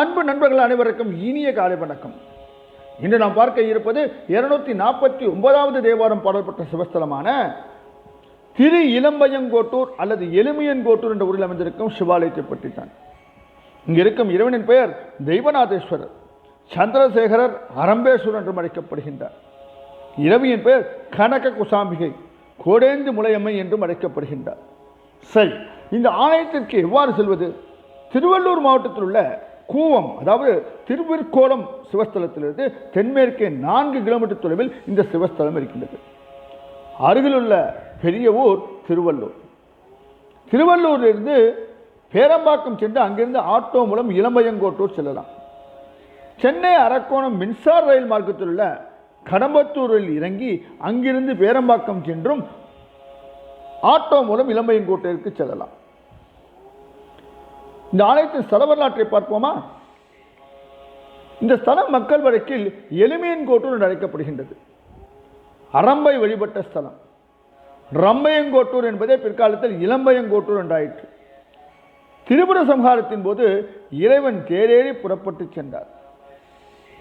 அன்பு நண்பர்கள் அனைவருக்கும் இனிய காலை வணக்கம். இன்று நாம் பார்க்க இருப்பது இருநூத்தி நாற்பத்தி ஒன்பதாவது தேவாரம் பாடல்பட்ட சிவஸ்தலமான திரு இளம்பயங்கோட்டூர் அல்லது எலுமியன்கோட்டூர் என்ற ஊரில் அமைந்திருக்கும் சிவாலயத்தை பற்றி தான் இங்கு இருக்கும் இறைவனின் பெயர் தெய்வநாதேஸ்வரர் சந்திரசேகரர் அரம்பேஸ்வரர் என்றும் அழைக்கப்படுகின்றார். இரவியின் பெயர் கனக குசாம்பிகை கோடேந்து முளையம்மை என்றும் அழைக்கப்படுகின்றார். சரி இந்த ஆலயத்திற்கு எவ்வாறு செல்வது? திருவள்ளூர் மாவட்டத்தில் உள்ள கூவம் அதாவது திருவிற்கோலம் சிவஸ்தலத்திலிருந்து தென்மேற்கே நான்கு கிலோமீட்டர் தொலைவில் இந்த சிவஸ்தலம் இருக்கின்றது. அருகிலுள்ள பெரிய ஊர் திருவள்ளூர். திருவள்ளூரிலிருந்து பேரம்பாக்கம் சென்று அங்கிருந்து ஆட்டோ மூலம் இளம்பயங்கோட்டூர் செல்லலாம். சென்னை அரக்கோணம் மின்சார ரயில் மார்க்கத்தில் உள்ள கடம்பத்தூரில் இறங்கி அங்கிருந்து பேரம்பாக்கம் சென்றும் ஆட்டோ மூலம் இளம்பயங்கோட்டைக்கு செல்லலாம். இந்த ஆலயத்தின் ஸ்தல வரலாற்றை பார்ப்போமா? இந்த ஸ்தலம் மக்கள் வழக்கில் எளிமையன்கோட்டூர் என்று அழைக்கப்படுகின்றது. அரம்பை வழிபட்ட ஸ்தலம். ரம்பையங்கோட்டூர் என்பதே பிற்காலத்தில் இளம்பயங்கோட்டூர் என்றாயிற்று. திரிபுர சம்ஹாரத்தின் போது இறைவன் தேரேறி புறப்பட்டு சென்றார்.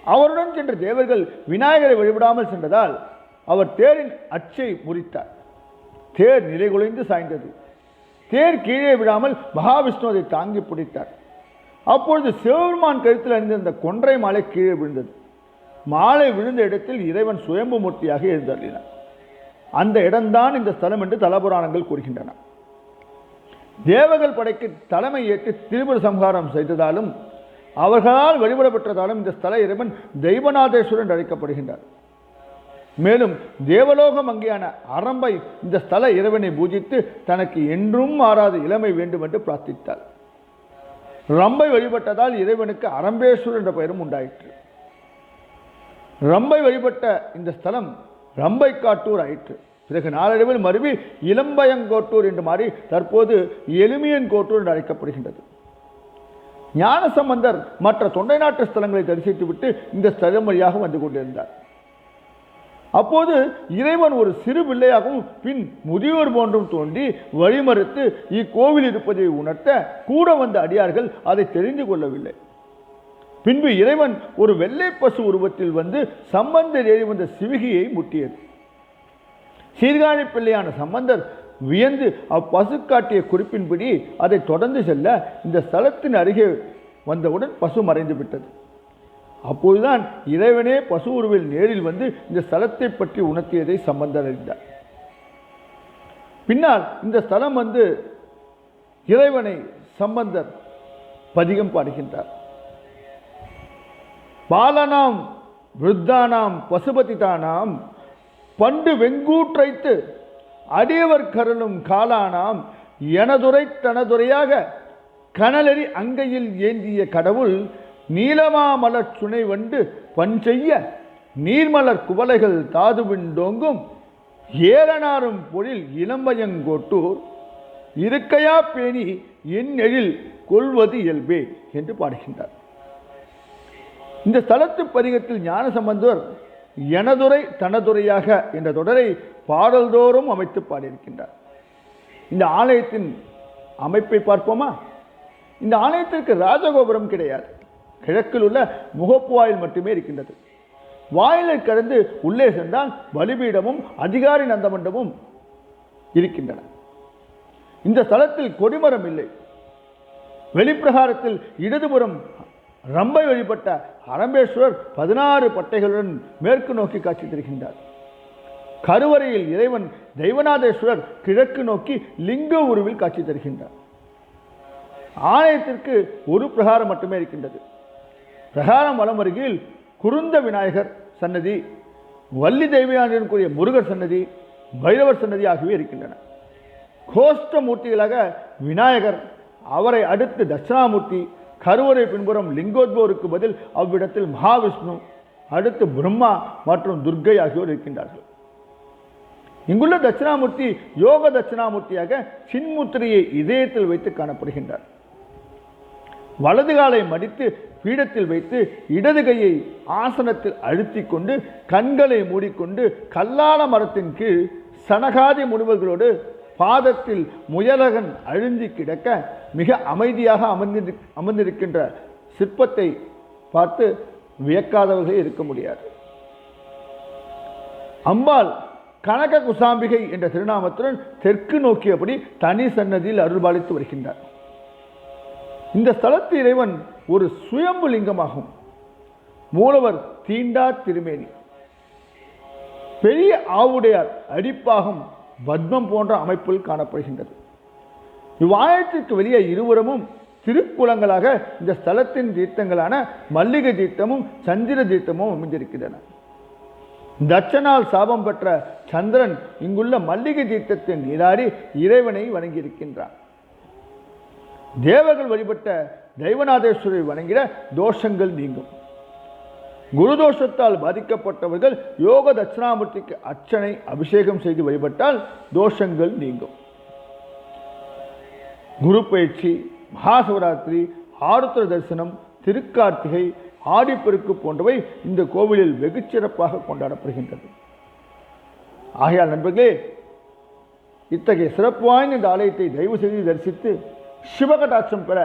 அவருடன் சென்ற தேவர்கள் விநாயகரை வழிபடாமல் சென்றதால் அவர் தேரின் அச்சை முறித்தார். தேர் நிலைகுலைந்து சாய்ந்தது. தேர் கீழே விடாமல் மகாவிஷ்ணு அதை தாங்கி பிடித்தார். அப்பொழுது சிவபெருமான் கருத்தில் அணிந்திருந்த கொன்றை மாலை கீழே விழுந்தது. மாலை விழுந்த இடத்தில் இறைவன் சுயம்பு மூர்த்தியாக எழுந்தள்ளினார் அந்த இடம்தான் இந்த ஸ்தலம் என்று தலபுராணங்கள் கூறுகின்றன. தேவர்கள் படைக்கு தலைமை ஏற்று திரிபுர சம்ஹாரம் செய்ததாலும் அவர்களால் வழிபடப்பட்டதாலும் இந்த ஸ்தல இறைவன் தெய்வநாதேஸ்வரன் என்று அழைக்கப்படுகின்றார். மேலும் தேவலோகம் அங்கேயான அரம்பை இந்த ஸ்தல இறைவனை பூஜித்து தனக்கு என்றும் மாறாத இளமை வேண்டும் என்று பிரார்த்தித்தார். ரம்பை வழிபட்டதால் இறைவனுக்கு அரம்பேஸ்வர் என்ற பெயரும் உண்டாயிற்று. ரம்பை வழிபட்ட இந்த ஸ்தலம் ரம்பை காட்டூர் ஆயிற்று. பிறகு நாளடைவில் மருவி இளம்பயங்கோட்டூர் என்று மாறி தற்போது எளிமையன் கோட்டூர் என்று அழைக்கப்படுகின்றது. ஞானசம்பந்தர் மற்ற தொண்டை நாட்டு ஸ்தலங்களை தரிசித்துவிட்டு இந்த ஸ்தலம் வழியாக வந்து கொண்டிருந்தார். அப்போது இறைவன் ஒரு சிறு பிள்ளையாகவும் பின் முதியோர் போன்றும் தோன்றி வழிமறுத்து இக்கோவில் இருப்பதை உணர்த்த கூட வந்த அடியார்கள் அதை தெரிந்து கொள்ளவில்லை. பின்பு இறைவன் ஒரு வெள்ளை பசு உருவத்தில் வந்து சம்பந்தர் ஏறி வந்த சிவிகையை முட்டியது. சீர்காழி பிள்ளையான சம்பந்தர் வியந்து அப்பசு காட்டிய குறிப்பின்படி அதை தொடர்ந்து செல்ல இந்த ஸ்தலத்தின் அருகே வந்தவுடன் பசு மறைந்து விட்டது அப்போதுதான் இறைவனே பசு உருவில் நேரில் வந்து இந்த ஸ்தலத்தை பற்றி உணர்த்தியதை சம்பந்தர் அறிந்தார்? பின்னால் இந்த ஸ்தலம் வந்து இறைவனை சம்பந்தர் பதிகம் பாடுகின்றார். பாலனாம் விருத்தானாம் பசுபதிதானாம் பண்டு வெங்கூற்றைத்து அடியவர் கருளும் காலானாம் எனதுரை தனதுரையாக கனலெறி அங்கையில் ஏந்திய கடவுள் நீலமாமலர் சுனை வண்டு பஞ்செய்ய நீர்மலர் குவளைகள் தாதுவிண்டோங்கும் ஏலனாரும் பொழில் இளம்பயங்கோட்டூர் இருக்கையா பேணி என் எழில் கொள்வது இயல்பே என்று பாடுகின்றார். இந்த ஸ்தலத்து பதிகத்தில் ஞானசம்பந்தர் எனதுரை தனதுரையாக என்ற தொடரை பாடல்தோறும் அமைத்து பாடியிருக்கின்றார். இந்த ஆலயத்தின் அமைப்பை பார்ப்போமா? இந்த ஆலயத்திற்கு ராஜகோபுரம் கிடையாது. கிழக்கில் உள்ள முகப்பு வாயில் மட்டுமே இருக்கின்றது. வாயிலை கடந்து உள்ளே சென்றால் பலிபீடமும் அதிகாரி நந்தமண்டமும் இருக்கின்றன. இந்த ஸ்தலத்தில் கொடிமரம் இல்லை. வெளிப்பிரகாரத்தில் இடதுபுறம் ரம்பை வழிபட்ட அரம்பேஸ்வரர் பதினாறு பட்டைகளுடன் மேற்கு நோக்கி காட்சி தருகின்றார். கருவறையில் இறைவன் தெய்வநாதேஸ்வரர் கிழக்கு நோக்கி லிங்க உருவில் காட்சி தருகின்றார். ஆலயத்திற்கு ஒரு பிரகாரம் மட்டுமே இருக்கின்றது. பிரகாரம் வலம் அருகில் குருந்த விநாயகர் சன்னதி வள்ளி தெய்வயானிடன் கூடிய முருகர் சன்னதி பைரவர் சன்னதி ஆகியவை இருக்கின்றன. கோஷ்ட மூர்த்திகளாக விநாயகர் அவரை அடுத்து தட்சிணாமூர்த்தி கருவறை பின்புறம் லிங்கோத்பவருக்கு பதில் அவ்விடத்தில் மகாவிஷ்ணு அடுத்து பிரம்மா மற்றும் துர்க்கை ஆகியோர் இருக்கின்றார்கள். இங்குள்ள தட்சிணாமூர்த்தி யோக தட்சிணாமூர்த்தியாக சின்முத்திரையை இதயத்தில் வைத்து காணப்படுகின்றார். வலது காலை மடித்து பீடத்தில் வைத்து இடது கையை ஆசனத்தில் அழுத்தி கொண்டு கண்களை மூடிக்கொண்டு கல்லான மரத்தின் கீழ் சனகாதி முனிவர்களோடு பாதத்தில் முயலகன் அழுந்தி கிடக்க மிக அமைதியாக அமர்ந்திரு அமர்ந்திருக்கின்ற சிற்பத்தை பார்த்து வியக்காதவர்களே இருக்க முடியாது. அம்பாள் கனக குசாம்பிகை என்ற திருநாமத்துடன் தெற்கு நோக்கியபடி தனி சன்னதியில் அருள்பாலித்து வருகின்றார். இந்த ஸ்தலத்து இறைவன் ஒரு சுயம்பு லிங்கமாகும் மூலவர் தீண்டா திருமேனி. பெரிய ஆவுடையார் அடிப்பாகம் பத்மம் போன்ற அமைப்பில் காணப்படுகின்றது. இவ்வாயத்திற்கு வெளியே இருவரமும் திருக்குளங்களாக இந்த ஸ்தலத்தின் தீர்த்தங்களான மல்லிகை தீர்த்தமும் சந்திர தீர்த்தமும் அமைந்திருக்கின்றன. தட்சனால் சாபம் பெற்ற சந்திரன் இங்குள்ள மல்லிகை தீர்த்தத்தை நீராடி இறைவனை வணங்கியிருக்கின்றான். தேவர்கள் வழிபட்ட தெய்வநாதேஸ்வரரை வணங்கிட தோஷங்கள் நீங்கும். குரு தோஷத்தால் பாதிக்கப்பட்டவர்கள் யோக தட்சிணாமூர்த்திக்கு அர்ச்சனை அபிஷேகம் செய்து வழிபட்டால் தோஷங்கள் நீங்கும். குரு பயிற்சி மகாசிவராத்திரி ஆருத்ர தரிசனம் திருக்கார்த்திகை ஆடிப்பெருக்கு போன்றவை இந்த கோவிலில் வெகு சிறப்பாக கொண்டாடப்படுகின்றது. ஆகையால் நண்பர்களே இத்தகைய சிறப்பு வாய்ந்த இந்த ஆலயத்தை தயவு செய்து தரிசித்து சிவகடாட்சம் பெற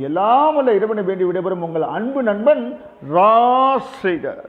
எல்லாம் வல்ல இறைவனை வேண்டி விடைபெறும் உங்கள் அன்பு நண்பன் ராசேகர்